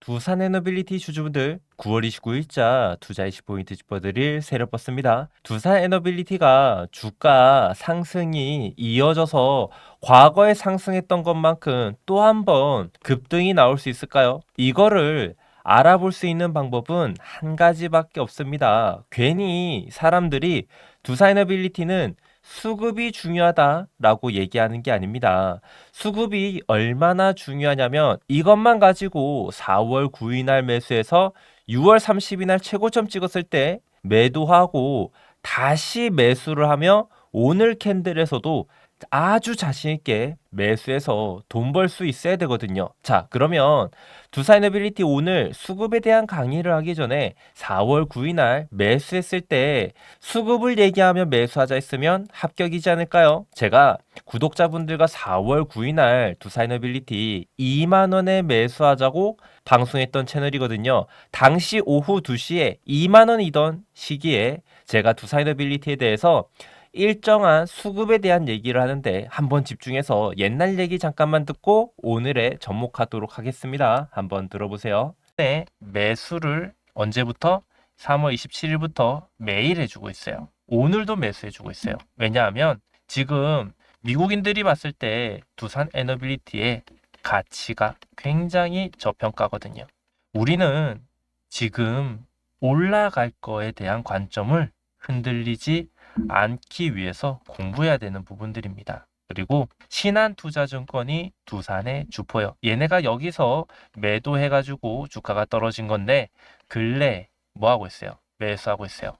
두산 에너빌리티 주주분들 9월 29일자 투자 20포인트 짚어드릴 세력 버스입니다. 두산 에너빌리티가 주가 상승이 이어져서 과거에 상승했던 것만큼 또 한 번 급등이 나올 수 있을까요? 이거를 알아볼 수 있는 방법은 한 가지밖에 없습니다. 괜히 사람들이 두산 에너빌리티는 수급이 중요하다라고 얘기하는 게 아닙니다. 수급이 얼마나 중요하냐면 이것만 가지고 4월 9일 날 매수해서 6월 30일 날 최고점 찍었을 때 매도하고 다시 매수를 하며 오늘 캔들에서도 아주 자신 있게 매수해서 돈 벌 수 있어야 되거든요. 자, 그러면 두사이너빌리티 오늘 수급에 대한 강의를 하기 전에 4월 9일 날 매수했을 때 수급을 얘기하며 매수하자 했으면 합격이지 않을까요? 제가 구독자분들과 4월 9일 날 두사이너빌리티 2만 원에 매수하자고 방송했던 채널이거든요. 당시 오후 2시에 2만 원이던 시기에 제가 두사이너빌리티에 대해서 일정한 수급에 대한 얘기를 하는데 한번 집중해서 옛날 얘기 잠깐만 듣고 오늘에 접목하도록 하겠습니다. 한번 들어보세요. 네, 매수를 언제부터? 3월 27일부터 매일 해주고 있어요. 오늘도 매수해주고 있어요. 왜냐하면 지금 미국인들이 봤을 때 두산 에너빌리티의 가치가 굉장히 저평가거든요. 우리는 지금 올라갈 거에 대한 관점을 흔들리지 않기 위해서 공부해야 되는 부분들입니다. 그리고 신한투자증권이 두산의 주포요. 얘네가 여기서 매도해가지고 주가가 떨어진 건데 근래 뭐 하고 있어요? 매수하고 있어요.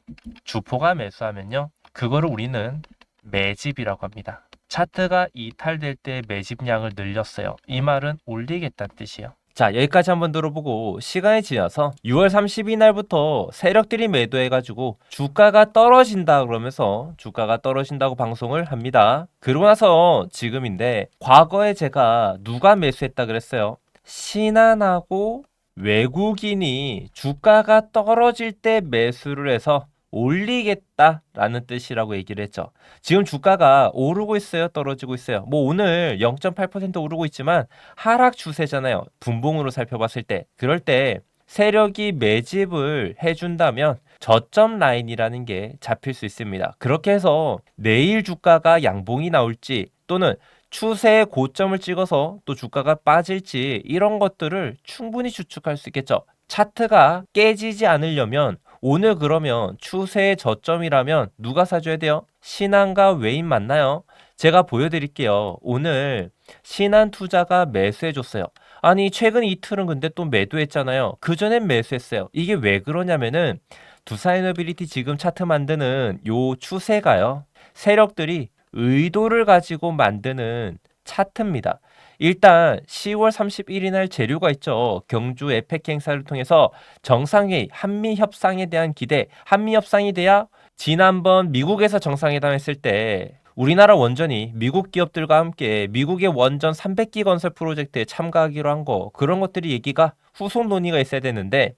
주포가 매수하면요. 그거를 우리는 매집이라고 합니다. 차트가 이탈될 때 매집량을 늘렸어요. 이 말은 올리겠다는 뜻이에요. 자, 여기까지 한번 들어보고 시간이 지나서 6월 30일 날부터 세력들이 매도해가지고 주가가 떨어진다 그러면서 주가가 떨어진다고 방송을 합니다. 그러고 나서 지금인데 과거에 제가 누가 매수했다 그랬어요? 신한하고 외국인이 주가가 떨어질 때 매수를 해서 올리겠다라는 뜻이라고 얘기를 했죠. 지금 주가가 오르고 있어요, 떨어지고 있어요. 뭐 오늘 0.8% 오르고 있지만 하락 추세잖아요. 분봉으로 살펴봤을 때. 그럴 때 세력이 매집을 해준다면 저점 라인이라는 게 잡힐 수 있습니다. 그렇게 해서 내일 주가가 양봉이 나올지 또는 추세의 고점을 찍어서 또 주가가 빠질지 이런 것들을 충분히 추측할 수 있겠죠. 차트가 깨지지 않으려면 오늘 그러면 추세의 저점이라면 누가 사줘야 돼요? 신한과 외인 맞나요? 제가 보여드릴게요. 오늘 신한 투자가 매수해줬어요. 아니 최근 이틀은 근데 또 매도했잖아요. 그 전엔 매수했어요. 이게 왜 그러냐면은 두사이너빌리티 지금 차트 만드는 요 추세가요. 세력들이 의도를 가지고 만드는 차트입니다. 일단 10월 31일 날 재료가 있죠. 경주 에펙 행사를 통해서 정상회의 한미 협상에 대한 기대, 한미 협상이 돼야 지난번 미국에서 정상회담 했을 때 우리나라 원전이 미국 기업들과 함께 미국의 원전 300기 건설 프로젝트에 참가하기로 한 거 그런 것들이 얘기가 후속 논의가 있어야 되는데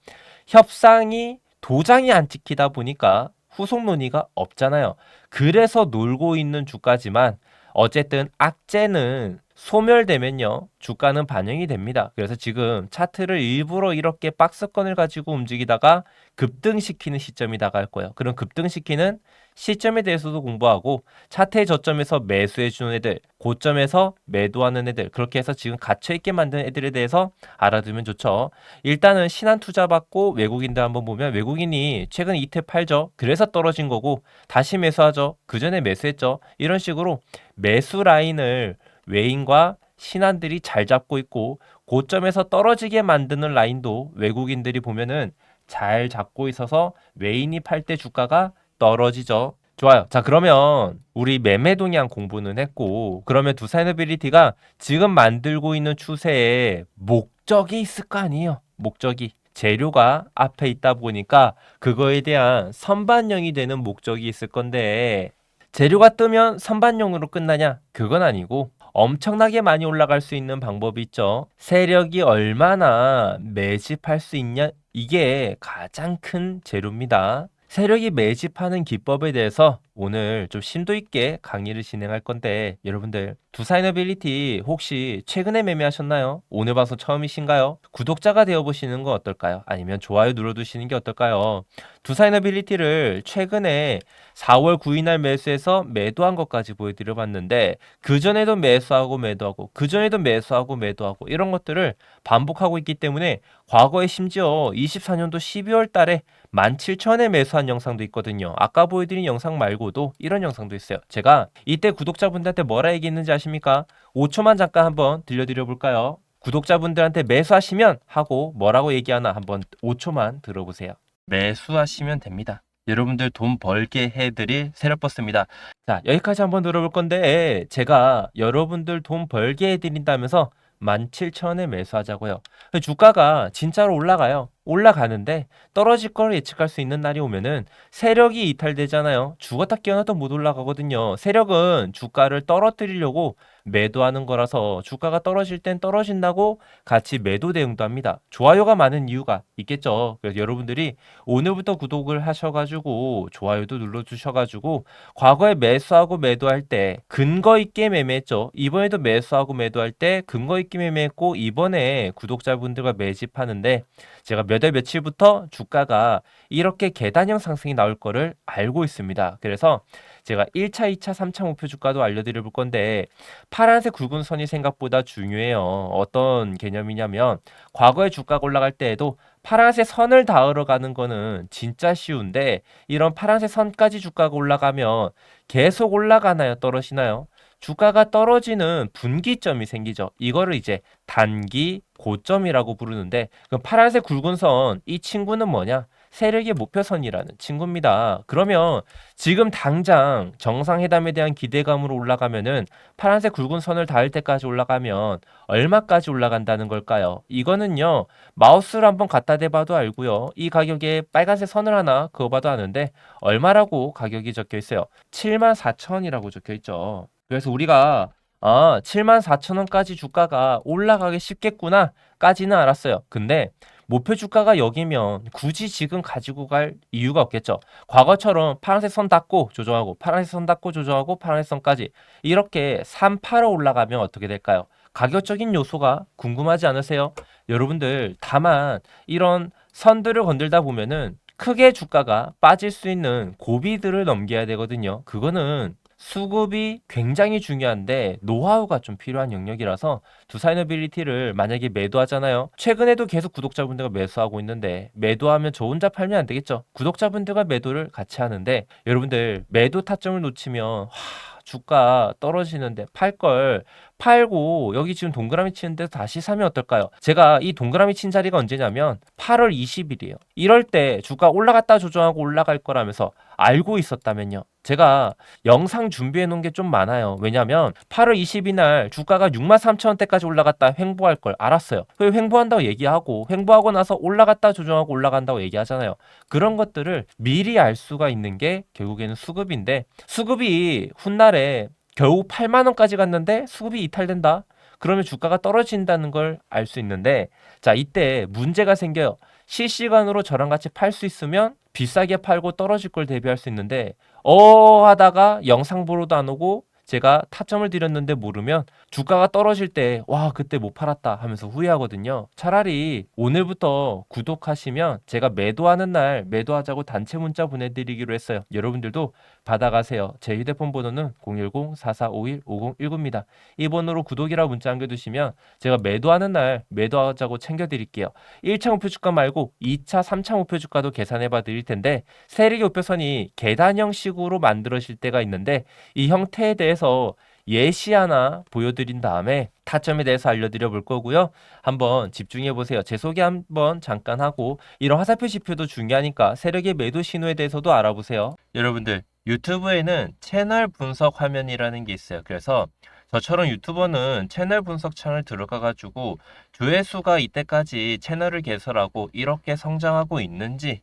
협상이 도장이 안 찍히다 보니까 후속 논의가 없잖아요. 그래서 놀고 있는 주가지만 어쨌든 악재는 소멸되면요 주가는 반영이 됩니다. 그래서 지금 차트를 일부러 이렇게 박스권을 가지고 움직이다가 급등시키는 시점이 다가올 거예요. 그럼 급등시키는 시점에 대해서도 공부하고 차트의 저점에서 매수해 주는 애들, 고점에서 매도하는 애들 그렇게 해서 지금 갇혀 있게 만든 애들에 대해서 알아두면 좋죠. 일단은 신한 투자 받고 외국인들 한번 보면 외국인이 최근 이틀 팔죠. 그래서 떨어진 거고 다시 매수하죠. 그 전에 매수했죠. 이런 식으로 매수 라인을 외인과 신한들이 잘 잡고 있고 고점에서 떨어지게 만드는 라인도 외국인들이 보면은 잘 잡고 있어서 외인이 팔 때 주가가 떨어지죠. 좋아요. 자, 그러면 우리 매매 동향 공부는 했고, 그러면 두사이너빌리티가 지금 만들고 있는 추세에 목적이 있을 거 아니에요? 목적이. 재료가 앞에 있다 보니까 그거에 대한 선반영이 되는 목적이 있을 건데, 재료가 뜨면 선반영으로 끝나냐? 그건 아니고, 엄청나게 많이 올라갈 수 있는 방법이 있죠. 세력이 얼마나 매집할 수 있냐? 이게 가장 큰 재료입니다. 세력이 매집하는 기법에 대해서 오늘 좀 심도 있게 강의를 진행할 건데 여러분들 두사이너빌리티 혹시 최근에 매매하셨나요? 오늘 방송 처음이신가요? 구독자가 되어보시는 건 어떨까요? 아니면 좋아요 눌러두시는 게 어떨까요? 두사이너빌리티를 최근에 4월 9일 날 매수해서 매도한 것까지 보여드려 봤는데 그전에도 매수하고 매도하고 그전에도 매수하고 매도하고 이런 것들을 반복하고 있기 때문에 과거에 심지어 24년도 12월 달에 17,000에 매수한 영상도 있거든요. 아까 보여드린 영상 말고 도 이런 영상도 있어요. 제가 이때 구독자분들한테 뭐라 얘기했는지 아십니까? 5초만 잠깐 한번 들려드려 볼까요? 구독자분들한테 매수하시면 하고 뭐라고 얘기하나 한번 5초만 들어보세요. 매수하시면 됩니다. 여러분들 돈 벌게 해드릴 세력버스입니다. 자, 여기까지 한번 들어볼 건데, 제가 여러분들 돈 벌게 해드린다면서 17,000원에 매수하자고요. 주가가 진짜로 올라가요. 올라가는데 떨어질 걸 예측할 수 있는 날이 오면은 세력이 이탈되잖아요. 죽었다 깨어나도 못 올라가거든요. 세력은 주가를 떨어뜨리려고 매도하는 거라서 주가가 떨어질 땐 떨어진다고 같이 매도 대응도 합니다. 좋아요가 많은 이유가 있겠죠. 그래서 여러분들이 오늘부터 구독을 하셔가지고 좋아요도 눌러주셔가지고 과거에 매수하고 매도할 때 근거 있게 매매했죠. 이번에도 매수하고 매도할 때 근거 있게 매매했고 이번에 구독자분들과 매집하는데 제가 몇 월 며칠부터 주가가 이렇게 계단형 상승이 나올 거를 알고 있습니다. 그래서 제가 1차, 2차, 3차 목표 주가도 알려드려 볼 건데 파란색 굵은 선이 생각보다 중요해요. 어떤 개념이냐면 과거에 주가가 올라갈 때에도 파란색 선을 닿으러 가는 거는 진짜 쉬운데 이런 파란색 선까지 주가가 올라가면 계속 올라가나요? 떨어지나요? 주가가 떨어지는 분기점이 생기죠. 이거를 이제 단기 고점이라고 부르는데 그 파란색 굵은 선 이 친구는 뭐냐? 세력의 목표선이라는 친구입니다. 그러면 지금 당장 정상회담에 대한 기대감으로 올라가면은 파란색 굵은 선을 닿을 때까지 올라가면 얼마까지 올라간다는 걸까요? 이거는요 마우스를 한번 갖다 대봐도 알고요. 이 가격에 빨간색 선을 하나 그어봐도 아는데 얼마라고 가격이 적혀 있어요? 7만 4천 원이라고 적혀 있죠. 그래서 우리가 아, 7만 4천 원까지 주가가 올라가기 쉽겠구나 까지는 알았어요. 근데 목표 주가가 여기면 굳이 지금 가지고 갈 이유가 없겠죠. 과거처럼 파란색 선 닫고 조정하고 파란색 선 닫고 조정하고 파란색 선까지 이렇게 3, 8로 올라가면 어떻게 될까요? 가격적인 요소가 궁금하지 않으세요? 여러분들 다만 이런 선들을 건들다 보면은 크게 주가가 빠질 수 있는 고비들을 넘겨야 되거든요. 그거는 수급이 굉장히 중요한데 노하우가 좀 필요한 영역이라서 두사이너빌리티를 만약에 매도하잖아요. 최근에도 계속 구독자분들과 매수하고 있는데 매도하면 저 혼자 팔면 안 되겠죠. 구독자분들과 매도를 같이 하는데 여러분들 매도 타점을 놓치면 와, 주가 떨어지는데 팔 걸 팔고 여기 지금 동그라미 치는데 다시 사면 어떨까요? 제가 이 동그라미 친 자리가 언제냐면 8월 20일이에요. 이럴 때 주가 올라갔다 조정하고 올라갈 거라면서 알고 있었다면요. 제가 영상 준비해 놓은 게 좀 많아요. 왜냐면 8월 20일 날 주가가 6만 3천 원대까지 올라갔다 횡보할 걸 알았어요. 그 횡보한다고 얘기하고 횡보하고 나서 올라갔다 조정하고 올라간다고 얘기하잖아요. 그런 것들을 미리 알 수가 있는 게 결국에는 수급인데 수급이 훗날에 결국 8만 원까지 갔는데 수급이 이탈된다. 그러면 주가가 떨어진다는 걸 알 수 있는데 자 이때 문제가 생겨요. 실시간으로 저랑 같이 팔 수 있으면 비싸게 팔고 떨어질 걸 대비할 수 있는데 어 하다가 영상 보러도 안 오고 제가 타점을 드렸는데 모르면 주가가 떨어질 때 와 그때 못 팔았다 하면서 후회하거든요. 차라리 오늘부터 구독하시면 제가 매도하는 날 매도하자고 단체 문자 보내드리기로 했어요. 여러분들도 받아가세요. 제 휴대폰 번호는 010-4451-5019입니다. 이 번호로 구독이라 문자 남겨두시면 제가 매도하는 날 매도하자고 챙겨드릴게요. 1차 목표 주가 말고 2차, 3차 목표 주가도 계산해봐 드릴 텐데 세력의 목표선이 계단형식으로 만들어질 때가 있는데 이 형태에 대 해서 예시 하나 보여드린 다음에 타점에 대해서 알려드려 볼 거고요. 한번 집중해 보세요. 제 소개 한번 잠깐 하고 이런 화살표 지표도 중요하니까 세력의 매도 신호에 대해서도 알아보세요. 여러분들 유튜브에는 채널 분석 화면이라는 게 있어요. 그래서 저처럼 유튜버는 채널 분석 창을 들어가 가지고 조회수가 이때까지 채널을 개설하고 이렇게 성장하고 있는지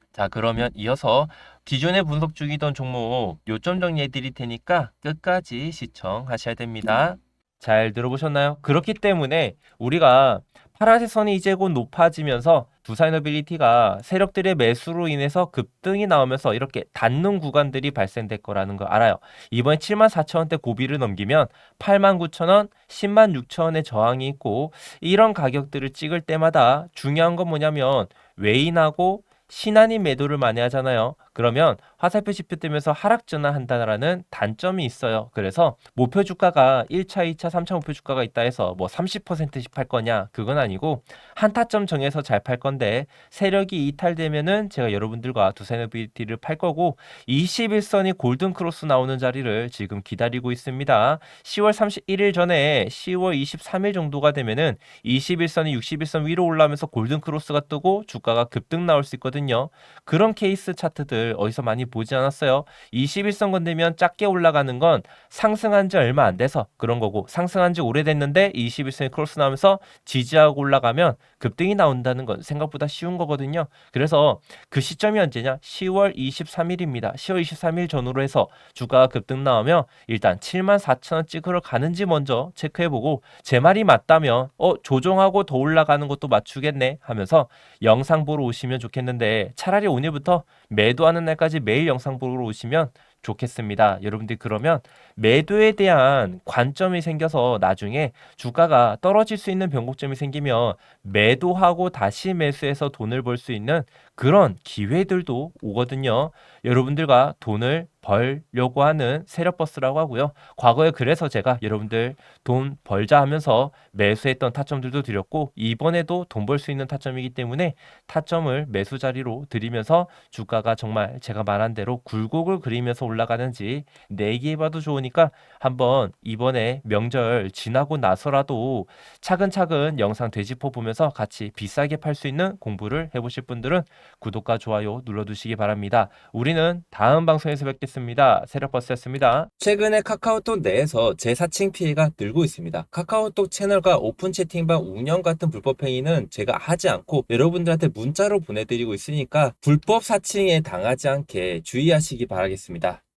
자, 그러면 이어서 기존에 분석 중이던 종목 요점 정리해 드릴 테니까 끝까지 시청하셔야 됩니다. 잘 들어보셨나요? 그렇기 때문에 우리가 파란색 선이 이제 곧 높아지면서 두사이너빌리티가 세력들의 매수로 인해서 급등이 나오면서 이렇게 닿는 구간들이 발생될 거라는 걸 알아요. 이번에 7만 4천 원대 고비를 넘기면 8만 9천 원, 10만 6천 원의 저항이 있고 이런 가격들을 찍을 때마다 중요한 건 뭐냐면 외인하고 신한이 매도를 많이 하잖아요. 그러면 화살표 지표 뜨면서 하락 전환한다라는 단점이 있어요. 그래서 목표 주가가 1차, 2차, 3차 목표 주가가 있다 해서 뭐 30%씩 팔 거냐? 그건 아니고 한 타점 정해서 잘 팔 건데 세력이 이탈되면은 제가 여러분들과 두세너비티를 팔 거고 21선이 골든 크로스 나오는 자리를 지금 기다리고 있습니다. 10월 31일 전에 10월 23일 정도가 되면은 21선이 61선 위로 올라오면서 골든 크로스가 뜨고 주가가 급등 나올 수 있거든요. 그런 케이스 차트들 어디서 많이 보지 않았어요. 21선 건들면 작게 올라가는 건 상승한 지 얼마 안 돼서 그런 거고 상승한 지 오래됐는데 21선이 크로스 나오면서 지지하고 올라가면 급등이 나온다는 건 생각보다 쉬운 거거든요. 그래서 그 시점이 언제냐? 10월 23일입니다. 10월 23일 전후로 해서 주가가 급등 나오면 일단 7만 4천 원 찍으러 가는지 먼저 체크해보고 제 말이 맞다면 어 조정하고 더 올라가는 것도 맞추겠네 하면서 영상 보러 오시면 좋겠는데 차라리 오늘부터 매도하 는 날까지 매일 영상 보러 오시면 좋겠습니다. 여러분들 그러면 매도에 대한 관점이 생겨서 나중에 주가가 떨어질 수 있는 변곡점이 생기면 매도하고 다시 매수해서 돈을 벌 수 있는 그런 기회들도 오거든요. 여러분들과 돈을 벌려고 하는 세력버스라고 하고요. 과거에 그래서 제가 여러분들 돈 벌자 하면서 매수했던 타점들도 드렸고 이번에도 돈 벌 수 있는 타점이기 때문에 타점을 매수 자리로 드리면서 주가가 정말 제가 말한 대로 굴곡을 그리면서 올라가는지 내기해봐도 좋으니까 한번 이번에 명절 지나고 나서라도 차근차근 영상 되짚어 보면서 같이 비싸게 팔 수 있는 공부를 해보실 분들은 구독과 좋아요 눌러두시기 바랍니다. 우리는 다음 방송에서 뵙겠습니다. 세력버스였습니다. 최근에 카카오톡 내에서 재사칭 피해가 늘고 있습니다. 카카오톡 채널과 오픈 채팅방 운영 같은 불법 행위는 제가 하지 않고 여러분들한테 문자로 보내드리고 있으니까 불법 사칭에 당하지 않게 주의하시기 바라겠습니다.